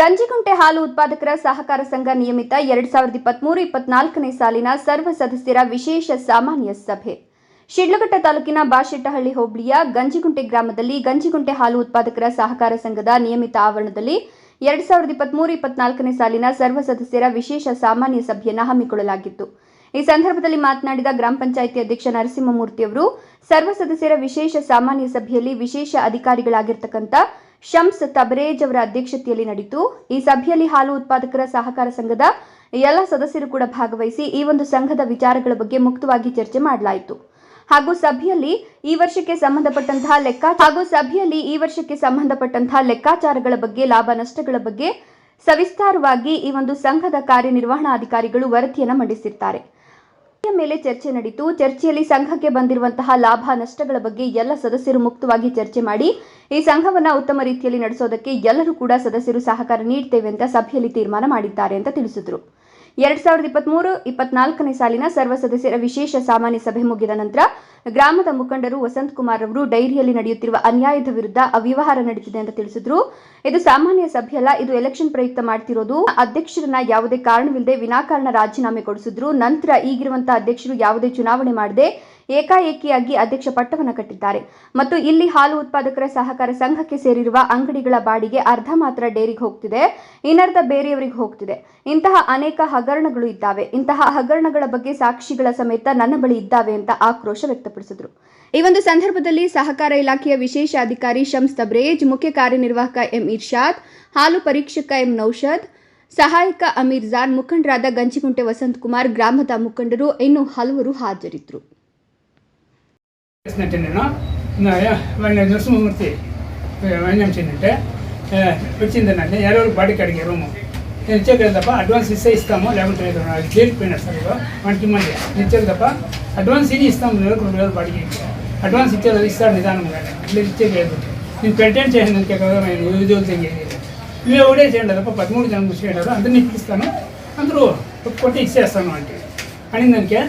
ಗಂಜಿಗುಂಟೆ ಹಾಲು ಉತ್ಪಾದಕರ ಸಹಕಾರ ಸಂಘ ನಿಯಮಿತ ಎರಡ್ ಸಾವಿರದ ಇಪ್ಪತ್ಮೂರು ಇಪ್ಪತ್ನಾಲ್ಕನೇ ಸಾಲಿನ ಸರ್ವ ಸದಸ್ಯರ ವಿಶೇಷ ಸಾಮಾನ್ಯ ಸಭೆ. ಶಿಡ್ಲಘಟ್ಟ ತಾಲೂಕಿನ ಬಾಶೆಟ್ಟಹಳ್ಳಿ ಹೋಬಳಿಯ ಗಂಜಿಗುಂಟೆ ಗ್ರಾಮದಲ್ಲಿ ಗಂಜಿಗುಂಟೆ ಹಾಲು ಉತ್ಪಾದಕರ ಸಹಕಾರ ಸಂಘದ ನಿಯಮಿತ ಆವರಣದಲ್ಲಿ ಎರಡ್ ಸಾವಿರದ ಇಪ್ಪತ್ಮೂರು ಇಪ್ಪತ್ನಾಲ್ಕನೇ ಸಾಲಿನ ಸರ್ವ ಸದಸ್ಯರ ವಿಶೇಷ ಸಾಮಾನ್ಯ ಸಭೆಯನ್ನು ಹಮ್ಮಿಕೊಳ್ಳಲಾಗಿತ್ತು. ಈ ಸಂದರ್ಭದಲ್ಲಿ ಮಾತನಾಡಿದ ಗ್ರಾಮ ಪಂಚಾಯಿತಿ ಅಧ್ಯಕ್ಷ ನರಸಿಂಹಮೂರ್ತಿ ಅವರು ಸರ್ವ ಸದಸ್ಯರ ವಿಶೇಷ ಸಾಮಾನ್ಯ ಸಭೆಯಲ್ಲಿ ವಿಶೇಷ ಅಧಿಕಾರಿಗಳಾಗಿರ್ತಕ್ಕಂಥ ಶಮ್ಸ್ ತಬರೇಜ್ ಅವರ ಅಧ್ಯಕ್ಷತೆಯಲ್ಲಿ ನಡೆಯಿತು. ಈ ಸಭೆಯಲ್ಲಿ ಹಾಲು ಉತ್ಪಾದಕರ ಸಹಕಾರ ಸಂಘದ ಎಲ್ಲ ಸದಸ್ಯರು ಕೂಡ ಭಾಗವಹಿಸಿ ಈ ಒಂದು ಸಂಘದ ವಿಚಾರಗಳ ಬಗ್ಗೆ ಮುಕ್ತವಾಗಿ ಚರ್ಚೆ ಮಾಡಲಾಯಿತು. ಹಾಗೂ ಸಭೆಯಲ್ಲಿ ಈ ವರ್ಷಕ್ಕೆ ಸಂಬಂಧಪಟ್ಟಂತಹ ಲೆಕ್ಕ ಹಾಗೂ ಸಭೆಯಲ್ಲಿ ಈ ವರ್ಷಕ್ಕೆ ಸಂಬಂಧಪಟ್ಟಂತಹ ಲೆಕ್ಕಾಚಾರಗಳ ಬಗ್ಗೆ, ಲಾಭ ನಷ್ಟಗಳ ಬಗ್ಗೆ ಸವಿಸ್ತಾರವಾಗಿ ಈ ಒಂದು ಸಂಘದ ಕಾರ್ಯನಿರ್ವಹಣಾಧಿಕಾರಿಗಳು ವರದಿಯನ್ನು ಮಂಡಿಸಿರ್ತಾರೆ. ಮೇಲೆ ಚರ್ಚೆ ನಡೆಯಿತು ಚರ್ಚೆಯಲ್ಲಿ ಸಂಘಕ್ಕೆ ಬಂದಿರುವಂತಹ ಲಾಭ ನಷ್ಟಗಳ ಬಗ್ಗೆ ಎಲ್ಲ ಸದಸ್ಯರು ಮುಕ್ತವಾಗಿ ಚರ್ಚೆ ಮಾಡಿ, ಈ ಸಂಘವನ್ನ ಉತ್ತಮ ರೀತಿಯಲ್ಲಿ ನಡೆಸೋದಕ್ಕೆ ಎಲ್ಲರೂ ಕೂಡ ಸದಸ್ಯರು ಸಹಕಾರ ನೀಡ್ತೇವೆ ಅಂತ ಸಭೆಯಲ್ಲಿ ತೀರ್ಮಾನ ಮಾಡಿದ್ದಾರೆ ಅಂತ ತಿಳಿಸಿದರು. ಎರಡ್ ಸಾವಿರದ ಇಪ್ಪತ್ಮೂರು, ಇಪ್ಪತ್ನಾಲ್ಕನೇ ಸಾಲಿನ ಸರ್ವ ಸದಸ್ಯರ ವಿಶೇಷ ಸಾಮಾನ್ಯ ಸಭೆ ಮುಗಿದ ನಂತರ ಗ್ರಾಮದ ಮುಖಂಡರು ವಸಂತ್ ಕುಮಾರ್ ಅವರು ಡೈರಿಯಲ್ಲಿ ನಡೆಯುತ್ತಿರುವ ಅನ್ಯಾಯದ ವಿರುದ್ಧ ಅವ್ಯವಹಾರ ನಡೆದಿದೆ ಅಂತ ತಿಳಿಸಿದ್ರು. ಇದು ಸಾಮಾನ್ಯ ಸಭೆಯಲ್ಲ ಇದು ಎಲೆಕ್ಷನ್ ಪ್ರಯುಕ್ತ ಮಾಡ್ತಿರೋದು. ಅಧ್ಯಕ್ಷರನ್ನ ಯಾವುದೇ ಕಾರಣವಿಲ್ಲದೆ ವಿನಾಕಾರಣ ರಾಜೀನಾಮೆ ಕೊಡಿಸಿದ್ರು. ನಂತರ ಈಗಿರುವಂತಹ ಅಧ್ಯಕ್ಷರು ಯಾವುದೇ ಚುನಾವಣೆ ಮಾಡದೆ ಏಕಾಏಕಿಯಾಗಿ ಅಧ್ಯಕ್ಷ ಪಟ್ಟವನ್ನು ಕಟ್ಟಿದ್ದಾರೆ. ಮತ್ತು ಇಲ್ಲಿ ಹಾಲು ಉತ್ಪಾದಕರ ಸಹಕಾರ ಸಂಘಕ್ಕೆ ಸೇರಿರುವ ಅಂಗಡಿಗಳ ಬಾಡಿಗೆ ಅರ್ಧ ಮಾತ್ರ ಡೇರಿಗೆ ಹೋಗ್ತಿದೆ, ಇನ್ನರ್ಧ ಬೇರೆಯವರಿಗೆ ಹೋಗ್ತಿದೆ. ಇಂತಹ ಅನೇಕ ಹಗರಣಗಳು ಇದ್ದಾವೆ. ಇಂತಹ ಹಗರಣಗಳ ಬಗ್ಗೆ ಸಾಕ್ಷಿಗಳ ಸಮೇತ ನನ್ನ ಬಳಿ ಇದ್ದಾವೆ ಅಂತ ಆಕ್ರೋಶ ವ್ಯಕ್ತಪಡಿಸಿದರು. ಈ ಒಂದು ಸಂದರ್ಭದಲ್ಲಿ ಸಹಕಾರ ಇಲಾಖೆಯ ವಿಶೇಷ ಅಧಿಕಾರಿ ಶಮ್ಸ್ ತಬ್ರೇಜ್, ಮುಖ್ಯ ಕಾರ್ಯನಿರ್ವಾಹಕ ಎಂ ಇರ್ಷಾದ್, ಹಾಲು ಪರೀಕ್ಷಕ ಎಂ ನೌಷದ್ ಸಹಾಯಕ ಅಮೀರ್ ಜಾನ್ ಮುಖಂಡರಾದ ಗಂಜಿಗುಂಟೆ ವಸಂತ್ ಕುಮಾರ್, ಗ್ರಾಮದ ಮುಖಂಡರು, ಇನ್ನು ಹಲವರು ಹಾಜರಿದ್ದರು చేసినట్టే నేను నా వాళ్ళ నరసింహమూర్తి వైద్యం చేయనంటే వచ్చిందనండి ఎవరు బాడీకి అడిగే రూము నేను ఇచ్చేది తప్ప అడ్వాన్స్ ఇస్తే ఇస్తాము లేకుంటే లేదు నాకు జైలుకి పోయినాడు సార్ ఇదో వానికి ఇమ్మండి నేను ఇచ్చేది తప్ప అడ్వాన్స్ ఇది ఇస్తాము నెలకు రెండు వేలు బాడీకి అడ్వాన్స్ ఇచ్చేది ఇస్తాడు నిదానంగా ఇట్లా ఇచ్చేది లేదు నేను పెయింటైన్ చేసిన కదా నేను ఉద్యోగం చేయాలి నువ్వు ఒకటే చేయండి తప్ప పదమూడు జనం చేయడారు అందరినీ పిలుస్తాను అందరూ కొట్టి ఇచ్చేస్తాను అంటే అనిందానికే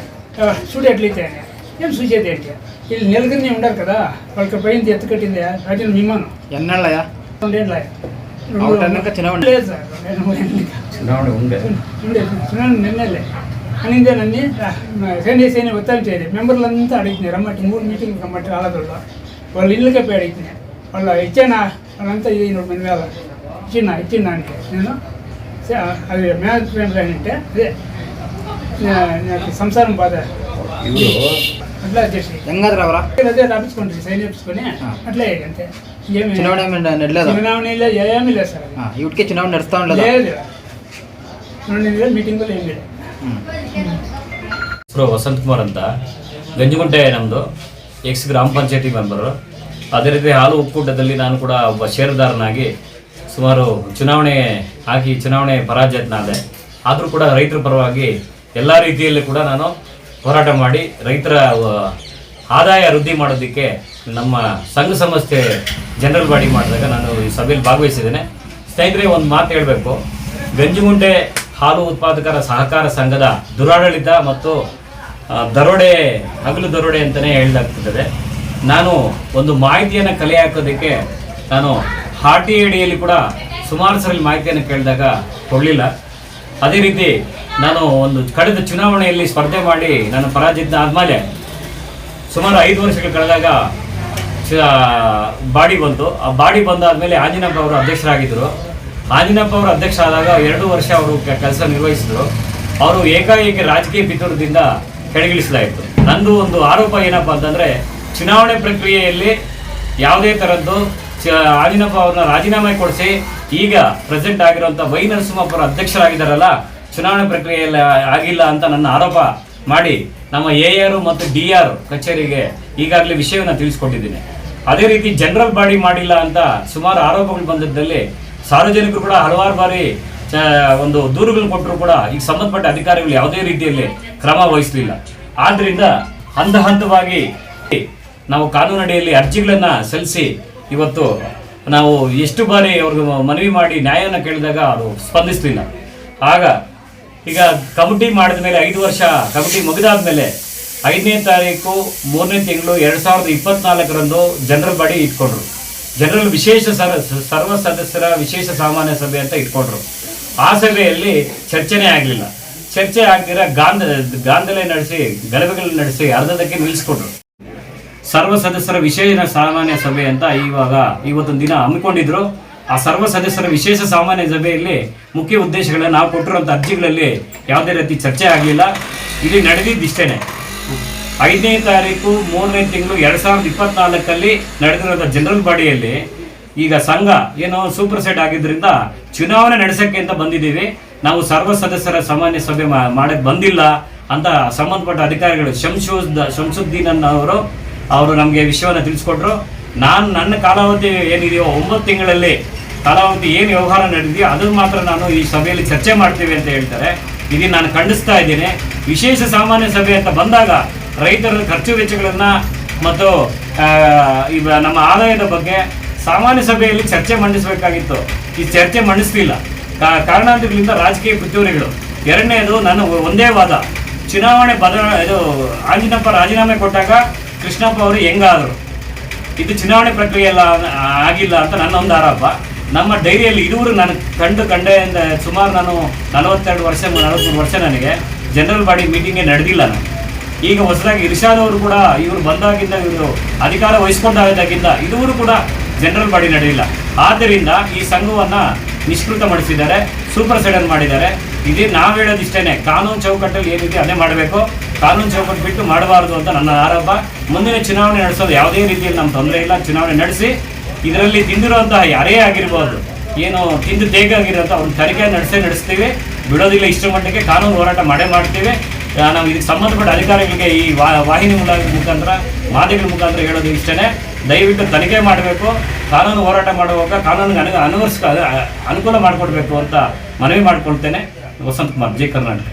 చూడు ఎట్లయితే అని ఏం చూసేది ఏంటి వీళ్ళు నెలకొని ఉండరు కదా వాళ్ళకి పైన ఎత్తు కట్టింది రాజన్ విమానం ఎన్నళ్ళయా రెండేళ్ళ అవుట్ అన్నాక చిన్నవాడిని. లేదు సార్ రెండు మూడేళ్ళకి. చిన్నవాడు ఉండే ఉండే చిన్న నిన్నలే అనిందేనని సేనే సేనే ఉత్తరం చేయలేదు మెంబర్లంతా అడిగినారు రమ్మట్టి మూడు మీటింగ్ రమ్మట్టి రాలేదు వాళ్ళ ఇళ్ళకే పోయి అడిగినాయి వాళ్ళు ఇచ్చానా వాళ్ళంతా ఇది రెండు వేల ఇచ్చిన ఇచ్చిన దానికి నేను సే- అది మేనేజ్మెంట్ అంటే అదే నా- నాకు సంసారం బాధ ಇವರು ಚುನಾವಣೆ ಚುನಾವಣೆ ಇಲ್ಲ ಇಲ್ಲ ಸರ್ ಚುನಾವಣೆ ನಡೆಸ್ತಾ ಕುಮಾರ್ ಅಂತ. ಗಂಜಿಗುಂಟೆ ನಮ್ಮದು ಎಕ್ಸ್ ಗ್ರಾಮ ಪಂಚಾಯತಿ ಮೆಂಬರು. ಅದೇ ರೀತಿ ಹಾಲು ಒಕ್ಕೂಟದಲ್ಲಿ ನಾನು ಕೂಡ ಒಬ್ಬ ಷೇರುದಾರನಾಗಿ ಸುಮಾರು ಚುನಾವಣೆ ಹಾಕಿ ಚುನಾವಣೆ ಪರಾಜಿತನಾದೆ ಆದರೂ ಕೂಡ ರೈತರ ಪರವಾಗಿ ಎಲ್ಲ ರೀತಿಯಲ್ಲಿ ಕೂಡ ನಾನು ಹೋರಾಟ ಮಾಡಿ ರೈತರ ಆದಾಯ ವೃದ್ಧಿ ಮಾಡೋದಕ್ಕೆ ನಮ್ಮ ಸಂಘ ಸಂಸ್ಥೆ ಜನರಲ್ ಬಾಡಿ ಮಾಡಿದಾಗ ನಾನು ಈ ಸಭೆಯಲ್ಲಿ ಭಾಗವಹಿಸಿದ್ದೇನೆ. ಸ್ನೇಹಿತರೆ, ಒಂದು ಮಾತು ಹೇಳಬೇಕು. ಗಂಜಿಗುಂಟೆ ಹಾಲು ಉತ್ಪಾದಕರ ಸಹಕಾರ ಸಂಘದ ದುರಾಡಳಿತ ಮತ್ತು ದರೋಡೆ, ಹಗಲು ದರೋಡೆ ಅಂತಲೇ ಹೇಳಲಾಗ್ತಿದೆ ನಾನು ಒಂದು ಮಾಹಿತಿಯನ್ನು ಕಲೆ ಹಾಕೋದಕ್ಕೆ ನಾನು ಹಾಟಿ ಅಡಿಯಲ್ಲಿ ಕೂಡ ಸುಮಾರು ಸಲ ಮಾಹಿತಿಯನ್ನು ಕೇಳಿದಾಗ ಕೊಡಲಿಲ್ಲ. ಅದೇ ರೀತಿ ನಾನು ಒಂದು ಕಳೆದ ಚುನಾವಣೆಯಲ್ಲಿ ಸ್ಪರ್ಧೆ ಮಾಡಿ ನಾನು ಪರಾಜಿತ ಆದಮೇಲೆ ಸುಮಾರು ಐದು ವರ್ಷಗಳು ಕಳೆದಾಗ ಬಾಡಿ ಬಂತು. ಆ ಬಾಡಿ ಬಂದಾದಮೇಲೆ ಆಂಜನಪ್ಪ ಅವರು ಅಧ್ಯಕ್ಷರಾಗಿದ್ದರು. ಆಂಜನಪ್ಪ ಅವರು ಅಧ್ಯಕ್ಷ ಆದಾಗ ಎರಡು ವರ್ಷ ಅವರು ಕೆಲಸ ನಿರ್ವಹಿಸಿದ್ರು. ಅವರು ಏಕಾಏಕಿ ರಾಜಕೀಯ ಪಿತೂರದಿಂದ ಕೆಳಗಿಳಿಸಲಾಯಿತು ನಂದು ಒಂದು ಆರೋಪ ಏನಪ್ಪ ಅಂತಂದರೆ, ಚುನಾವಣೆ ಪ್ರಕ್ರಿಯೆಯಲ್ಲಿ ಯಾವುದೇ ಥರದ್ದು ಆಂಜನಪ್ಪ ಅವ್ರನ್ನ ರಾಜೀನಾಮೆ ಕೊಡಿಸಿ ಈಗ ಪ್ರೆಸೆಂಟ್ ಆಗಿರುವಂಥ ವೈ ನರಸಿಂಹಪುರ ಅಧ್ಯಕ್ಷರಾಗಿದ್ದಾರಲ್ಲ, ಚುನಾವಣೆ ಪ್ರಕ್ರಿಯೆಯಲ್ಲಿ ಆಗಿಲ್ಲ ಅಂತ ನನ್ನ ಆರೋಪ ಮಾಡಿ ನಮ್ಮ ಎ ಆರ್ ಮತ್ತು ಡಿ ಆರ್ ಕಚೇರಿಗೆ ಈಗಾಗಲೇ ವಿಷಯವನ್ನು ತಿಳಿಸ್ಕೊಟ್ಟಿದ್ದೀನಿ. ಅದೇ ರೀತಿ ಜನರಲ್ ಬಾಡಿ ಮಾಡಿಲ್ಲ ಅಂತ ಸುಮಾರು ಆರೋಪಗಳು ಬಂದಿದ್ದಲ್ಲಿ ಸಾರ್ವಜನಿಕರು ಕೂಡ ಹಲವಾರು ಬಾರಿ ಒಂದು ದೂರುಗಳನ್ನು ಕೊಟ್ಟರು ಕೂಡ ಈಗ ಸಂಬಂಧಪಟ್ಟ ಅಧಿಕಾರಿಗಳು ಯಾವುದೇ ರೀತಿಯಲ್ಲಿ ಕ್ರಮ ವಹಿಸಲಿಲ್ಲ. ಆದ್ದರಿಂದ ಹಂತ ಹಂತವಾಗಿ ನಾವು ಕಾನೂನಡಿಯಲ್ಲಿ ಅರ್ಜಿಗಳನ್ನು ಸಲ್ಲಿಸಿ ಇವತ್ತು ನಾವು ಎಷ್ಟು ಬಾರಿ ಅವ್ರಿಗೆ ಮನವಿ ಮಾಡಿ ನ್ಯಾಯವನ್ನು ಕೇಳಿದಾಗ ಅವರು ಸ್ಪಂದಿಸಲಿಲ್ಲ. ಆಗ ಈಗ ಕಮಿಟಿ ಮಾಡಿದ ಮೇಲೆ ಐದು ವರ್ಷ ಕಮಿಟಿ ಮುಗಿದಾದ ಮೇಲೆ ಐದನೇ ತಾರೀಕು, ಮೂರನೇ ತಿಂಗಳು ಎರಡು ಸಾವಿರದ ಇಪ್ಪತ್ನಾಲ್ಕರಂದು ಜನರಲ್ ಬಾಡಿ ಇಟ್ಕೊಂಡ್ರು. ಜನರಲ್ ವಿಶೇಷ ಸರ್, ಸರ್ವ ಸದಸ್ಯರ ವಿಶೇಷ ಸಾಮಾನ್ಯ ಸಭೆ ಅಂತ ಇಟ್ಕೊಂಡ್ರು. ಆ ಸಭೆಯಲ್ಲಿ ಚರ್ಚೆನೇ ಆಗಲಿಲ್ಲ. ಚರ್ಚೆ ಆಗ್ದಿರ ಗಾಂಧ, ಗಾಂಧಲೆ ನಡೆಸಿ ಗಲಭೆಗಳನ್ನ ನಡೆಸಿ ಅರ್ಧದಕ್ಕೆ ನಿಲ್ಲಿಸ್ಕೊಟ್ರು ಸರ್ವ ಸದಸ್ಯರ ವಿಶೇಷ ಸಾಮಾನ್ಯ ಸಭೆ ಅಂತ ಇವಾಗ ಇವತ್ತೊಂದು ದಿನ ಹಮ್ಮಿಕೊಂಡಿದ್ರು. ಆ ಸರ್ವ ಸದಸ್ಯರ ವಿಶೇಷ ಸಾಮಾನ್ಯ ಸಭೆಯಲ್ಲಿ ಮುಖ್ಯ ಉದ್ದೇಶಗಳನ್ನ ನಾವು ಕೊಟ್ಟಿರುವಂಥ ಅರ್ಜಿಗಳಲ್ಲಿ ಯಾವುದೇ ರೀತಿ ಚರ್ಚೆ ಆಗಲಿಲ್ಲ. ಇಲ್ಲಿ ನಡೆದಿದ್ದಿಷ್ಟೇನೆ. ಐದನೇ ತಾರೀಕು, ಮೂರನೇ ತಿಂಗಳು ಎರಡು ಸಾವಿರದ ಇಪ್ಪತ್ನಾಲ್ಕಲ್ಲಿ ನಡೆದಿರುವಂಥ ಜನರಲ್ ಬಾಡಿಯಲ್ಲಿ ಈಗ ಸಂಘ ಏನೋ ಸೂಪರ್ ಸೆಟ್ ಆಗಿದ್ದರಿಂದ ಚುನಾವಣೆ ನಡೆಸೋಕ್ಕೆ ಅಂತ ಬಂದಿದ್ದೀವಿ. ನಾವು ಸರ್ವ ಸದಸ್ಯರ ಸಾಮಾನ್ಯ ಸಭೆ ಮಾ- ಮಾಡಕ್ ಬಂದಿಲ್ಲ ಅಂತ ಸಂಬಂಧಪಟ್ಟ ಅಧಿಕಾರಿಗಳು ಶಂಶೋದ ಶಂಸುದ್ದೀನ್ ಅನ್ನೋರು ಅವರು ನಮಗೆ ವಿಷಯವನ್ನು ತಿಳಿಸ್ಕೊಟ್ರು. ನಾನು ನನ್ನ ಕಾಲಾವಧಿ ಏನಿದೆಯೋ ಒಂಬತ್ತು ತಿಂಗಳಲ್ಲಿ ಕಾಲಾವಧಿ ಏನು ವ್ಯವಹಾರ ನಡೆದಿದೆಯೋ ಅದನ್ನು ಮಾತ್ರ ನಾನು ಈ ಸಭೆಯಲ್ಲಿ ಚರ್ಚೆ ಮಾಡ್ತೀವಿ ಅಂತ ಹೇಳ್ತಾರೆ. ಇದನ್ನು ನಾನು ಖಂಡಿಸ್ತಾ ಇದ್ದೀನಿ. ವಿಶೇಷ ಸಾಮಾನ್ಯ ಸಭೆ ಅಂತ ಬಂದಾಗ ರೈತರ ಖರ್ಚು ವೆಚ್ಚಗಳನ್ನು ಮತ್ತು ಈ ನಮ್ಮ ಆದಾಯದ ಬಗ್ಗೆ ಸಾಮಾನ್ಯ ಸಭೆಯಲ್ಲಿ ಚರ್ಚೆ ಮಂಡಿಸಬೇಕಾಗಿತ್ತು. ಈ ಚರ್ಚೆ ಮಂಡಿಸ್ಲಿಲ್ಲ. ಕಾ- ಕಾರಣಾಂತರಗಳಿಂದ ರಾಜಕೀಯ ಪಿತೂರಿಗಳು ಎರಡನೇದು ನಾನು ಒಂದೇ ವಾದ. ಚುನಾವಣೆ ಬದಲ, ಇದು ಆಂಜಿನಪ್ಪ ರಾಜೀನಾಮೆ ಕೊಟ್ಟಾಗ ಕೃಷ್ಣಪ್ಪ ಅವರು ಹೆಂಗಾದರು? ಇದು ಚುನಾವಣೆ ಪ್ರಕ್ರಿಯೆ ಎಲ್ಲ ಆಗಿಲ್ಲ ಅಂತ ನನ್ನ ಒಂದು ಆರೋಪ. ನಮ್ಮ ಡೈರಿಯಲ್ಲಿ ಇದುವರು ನಾನು ಕಂಡು ಕಂಡೆಯಿಂದ ಸುಮಾರು ನಾನು ನಲವತ್ತೆರಡು ವರ್ಷ ನಲವತ್ತ್ಮೂರು ವರ್ಷ ನನಗೆ ಜನರಲ್ ಬಾಡಿ ಮೀಟಿಂಗೇ ನಡೆದಿಲ್ಲ ನಾನು. ಈಗ ಹೊಸದಾಗಿ ಇರ್ಷಾದ್ ಅವರು ಕೂಡ ಇವರು ಬಂದಾಗಿಂದ ಇವರು ಅಧಿಕಾರ ವಹಿಸ್ಕೊಂಡಾಗಿದ್ದಾಗಿಂದ ಇದುವರು ಕೂಡ ಜನರಲ್ ಬಾಡಿ ನಡೆದಿಲ್ಲ. ಆದ್ದರಿಂದ ಈ ಸಂಘವನ್ನು ನಿಷ್ಕೃತ ಮಾಡಿಸಿದ್ದಾರೆ, ಸೂಪರ್ ಸೆಡನ್ ಮಾಡಿದ್ದಾರೆ. ಇದೇ ನಾವು ಹೇಳೋದು ಇಷ್ಟೇ ಕಾನೂನು ಚೌಕಟ್ಟಲ್ಲಿ ಏನಿದೆ ಅದೇ ಮಾಡಬೇಕು. ಕಾನೂನು ಚೌಕಟ್ಟು ಬಿಟ್ಟು ಮಾಡಬಾರ್ದು ಅಂತ ನನ್ನ ಆರೋಪ. ಮುಂದಿನ ಚುನಾವಣೆ ನಡೆಸೋದು ಯಾವುದೇ ರೀತಿಯಲ್ಲಿ ನಮ್ಮ ತೊಂದರೆ ಇಲ್ಲ, ಚುನಾವಣೆ ನಡೆಸಿ. ಇದರಲ್ಲಿ ತಿಂದಿರುವಂತಹ ಯಾರೇ ಆಗಿರ್ಬೋದು, ಏನು ತಿಂದು ತೇಗಾಗಿರೋಂಥ ಅವ್ರ ತನಿಖೆ ನಡೆಸೇ ನಡೆಸ್ತೀವಿ. ಬಿಡೋದಿಲ್ಲ ಇಷ್ಟು ಮಟ್ಟಿಗೆ ಕಾನೂನು ಹೋರಾಟ ಮಾಡೇ ಮಾಡ್ತೀವಿ. ನಾವು ಇದಕ್ಕೆ ಸಂಬಂಧಪಟ್ಟ ಅಧಿಕಾರಿಗಳಿಗೆ ಈ ವಾಹಿನಿ ಮುಖಾಂತರ ಮಾಧ್ಯಮಗಳ ಮುಖಾಂತರ ಹೇಳೋದು ಇಷ್ಟೇ ದಯವಿಟ್ಟು ತನಿಖೆ ಮಾಡಬೇಕು. ಕಾನೂನು ಹೋರಾಟ ಮಾಡುವಾಗ ಕಾನೂನಿಗೆ ಅನು ಅನುವರ್ಸ್ಕ ಅನುಕೂಲ ಮಾಡಿಕೊಡ್ಬೇಕು ಅಂತ ಮನವಿ ಮಾಡ್ಕೊಳ್ತೇನೆ. ವಸಂತ್ ಕುಮಾರ್ ಜೆ ಕರ್ನಾಟಕ